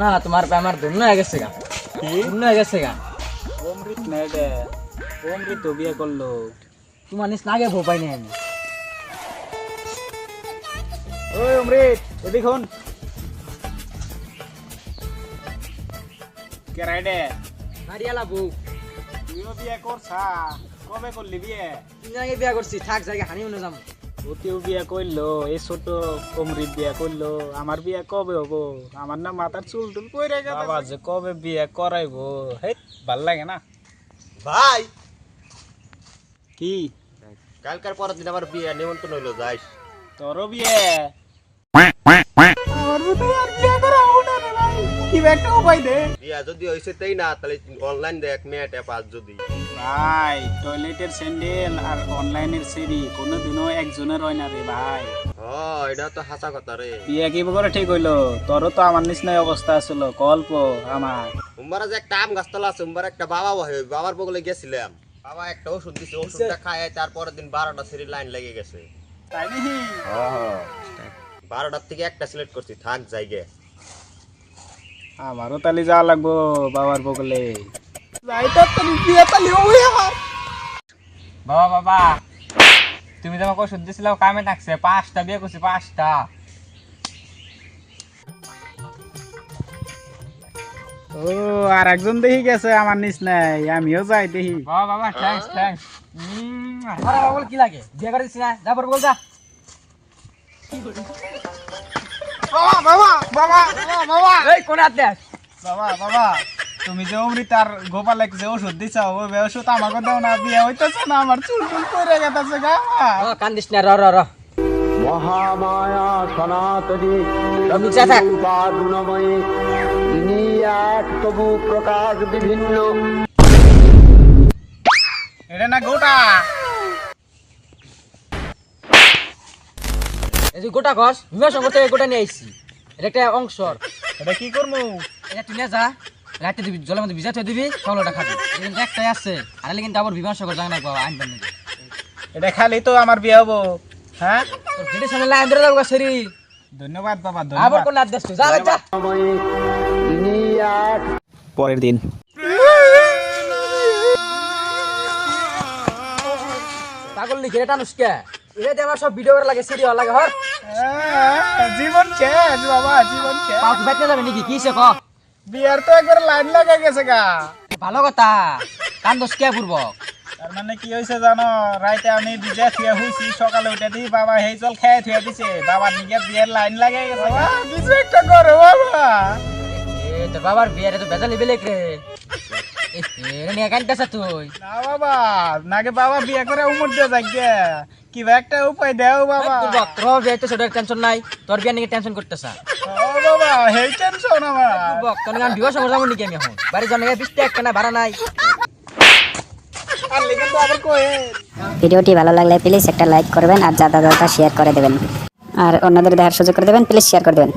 না তোমার পা আমার ধন্য হয়ে গেছে গা। ধন্য হয়ে গেছে গা। অমৃত রে অমৃত বিয়ে করল। তোমার নিস নাগে ভো পাইনি আমি। ওই অমৃত এদিক হন। কে রাইডে মারিয়ালা বউ। তুইও বিয়ে করছা? কবে করলি বিয়ে? তিন আগে বিয়া করছি থাক জায়গা হানি মনে যাম ওতেও বিয়া করল এই ছোট অমৃত বিয়া করল আমার বিয়া কবে হব? আমার না মাথার চুল টুল পরে বাবা যে কবে বিয়া করাইবো? হে ভালো লাগে না? ভাই! কি? কালকার পরের দিন আমার বিয়া নিমন্ত্রণ হইল যাইস। তোরও বিয়ে? উপায় দে বিয়া যদি তাই না তাহলে অনলাইন দেখ মেয়ে ট্যাপ আজ যদি। ভাই টয়লেটের স্যান্ডেল আর অনলাইনের সিঁড়ি কোনোদিনও একজনের হয় না রে ভাই। হ এটা তো হাসা কথা রে। বিয়ে কি করে ঠিক হইল? তোরও তো আমার নিচিনাই অবস্থা ছিল গল্প আমার। উম্বারা যে একটা আম গাছতলা আছে উম্বার একটা বাবা বাবার বগলে গেছিলাম। বাবা একটা ওষুধ দিছে ওষুধটা খায় তারপরের দিন বারোটা সিঁড়ি লাইন লেগে গেছে। তাই নাকি? বারোটার থেকে একটা সিলেক্ট করছি থাক জায়গায় আমারও তালি যাওয়া লাগবো বাবার বগলে। বাবা বাবা তুমি তো আমাকে ওষুধ দিয়েছিলে কামে থাকছে। পাঁচটা বিয়ে করছি পাঁচটা। ও আর একজন দেখি গেছে আমার নিচ নাই আমিও যাই দেখি। বাবা বাবা থ্যাঙ্কস থ্যাঙ্কস আরে বাবা বল কি লাগে? বিয়ে করে দিছি না যা পর বল যা। বাবা বাবা বাবা বাবা বাবা এই কোন হাত দেখ। বাবা বাবা তুমি যে অমৃত আর গোপালে যে ওষুধ দিছ ওই ওষুধ আমাকে দাও না বিয়ে হইতেছে না আমার চুল টুল পরে গেছে গা। ও কান্দিস না র র র। মহামায়া সনাতনী তুমি গুণময়ী তিনি এক তবু প্রকাশ বিভিন্ন। এটা না গোটা? এই যে গোটা সংঘ থেকে গোটা নিয়ে আইছি। এটা একটা অংশ। এটা কি করব এটা তুই না যা রাতে দিবি জলের মধ্যে ভিজা থয়ে দিবি কমলাটা খাবি। কিন্তু একটাই আছে। আর এলে কিন্তু আবার জানা বাবা আনবেন এটা খালি তো আমার বিয়ে হব। হ্যাঁ? তোর সামনে লাইন ধরে লাগবে ধন্যবাদ বাবা আবার কোন যা যা পরের দিন। পাগল লিখে এটা নুসকে এটা আমার সব ভিডিও করে লাগে সেরি লাগে হর। জীবন শেষ বাবা জীবন শেষ। কি বাইতে যাবে নাকি? কি ক বিয়ার তো একবার লাইন লাগা গেছে গা। ভালো কথা কান দোষ কে পূর্বক তার মানে কি হয়েছে জানো রাইতে আমি ভিজা থুয়া হইছি সকালে উঠে দিই বাবা সেই জল খেয়ে থুয়া দিছে। বাবার নিকে বিয়ের লাইন লাগে গেছে কিছু একটা করো বাবা। এ তোর বাবার বিয়ারে তো বেজালি বেলেক রে। এ এ তুই? না বাবা নাকি বাবা বিয়ে করে উমর দিয়ে যাকে কিবা একটা উপায় দেও বাবা। পূর্বক তোর বিয়ে তো সেটা টেনশন নাই তোর বিয়ে নিয়ে টেনশন করতেছ। ও বাবা হেই টেনশন আমার। তোর আমি বিবাহ সংঘ যাব নাকি আমি এখন? বাড়ি জন্য বিশ টাকা না ভাড়া নাই। আর লেগে তো আবার কয়ে। ভিডিওটি ভালো লাগলে প্লিজ একটা লাইক করবেন আর যাতা যাতা শেয়ার করে দেবেন। আর অন্যদের দেখার সুযোগ করে দেবেন প্লিজ শেয়ার করে দেবেন।